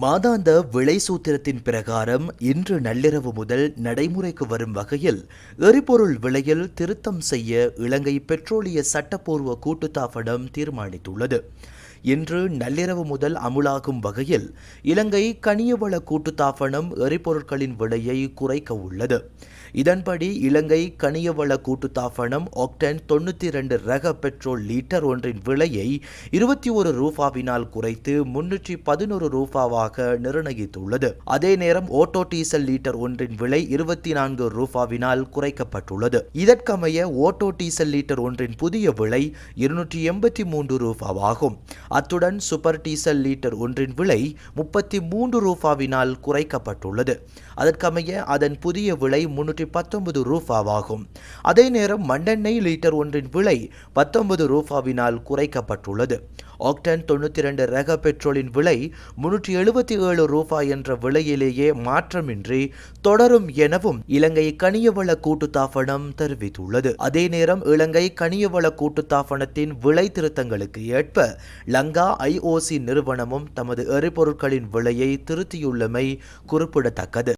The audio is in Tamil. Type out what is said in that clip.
மாதாந்த விலை சூத்திரத்தின் பிரகாரம் இன்று நள்ளிரவு முதல் நடைமுறைக்கு வரும் வகையில் எரிபொருள் விலையில் திருத்தம் செய்ய இலங்கை பெட்ரோலிய சட்டப்பூர்வ கூட்டுத்தாபனம் தீர்மானித்துள்ளது. இன்று நள்ளிரவு முதல் அமுலாகும் வகையில் இலங்கை கனியவள கூட்டுத்தாபனம் எரிபொருட்களின் விலையை குறைக்க உள்ளது. இதன்படி இலங்கை கனியவள கூட்டுத்தாபனம் ஆக்டன் தொண்ணூற்றி இரண்டு ரக பெட்ரோல் லீட்டர் ஒன்றின் விலையை இருபத்தி ஒரு ரூபாவினால் குறைத்து முன்னூற்றி பதினோரு ரூபாவாக நிர்ணயித்துள்ளது. அதே நேரம் ஓட்டோ டீசல் லீட்டர் ஒன்றின் விலை இருபத்தி நான்கு ரூபாவினால் குறைக்கப்பட்டுள்ளது. இதற்கமைய ஓட்டோ டீசல் லீட்டர் ஒன்றின் புதிய விலை இருநூற்றி எண்பத்தி மூன்று ரூபாவாகும். அத்துடன் சூப்பர் டீசல் லீட்டர் ஒன்றின் விலை முப்பத்தி மூன்று ரூபாவினால் குறைக்கப்பட்டுள்ளது. அதற்கமைய அதன் புதிய விலை முன்னூற்றி பத்தொன்பது ரூபாவாகும். அதே நேரம் மண்டெண்ணெய் லீட்டர் ஒன்றின் விலை பத்தொன்பது ரூபாவினால் குறைக்கப்பட்டுள்ளது. ஆக்டன் தொண்ணூற்றி ரெண்டு ரக பெட்ரோலின் விலை முன்னூற்றி எழுபத்தி ஏழு ரூபாய் என்ற விலையிலேயே மாற்றமின்றி தொடரும் எனவும் இலங்கை கனியவள கூட்டுத்தாபனம் தெரிவித்துள்ளது. அதே நேரம் இலங்கை கனியவள கூட்டுத்தாபனத்தின் விலை திருத்தங்களுக்கு ஏற்ப லங்கா ஐஓசி நிறுவனமும் தமது எரிபொருட்களின் விலையை திருத்தியுள்ளமை குறிப்பிடத்தக்கது.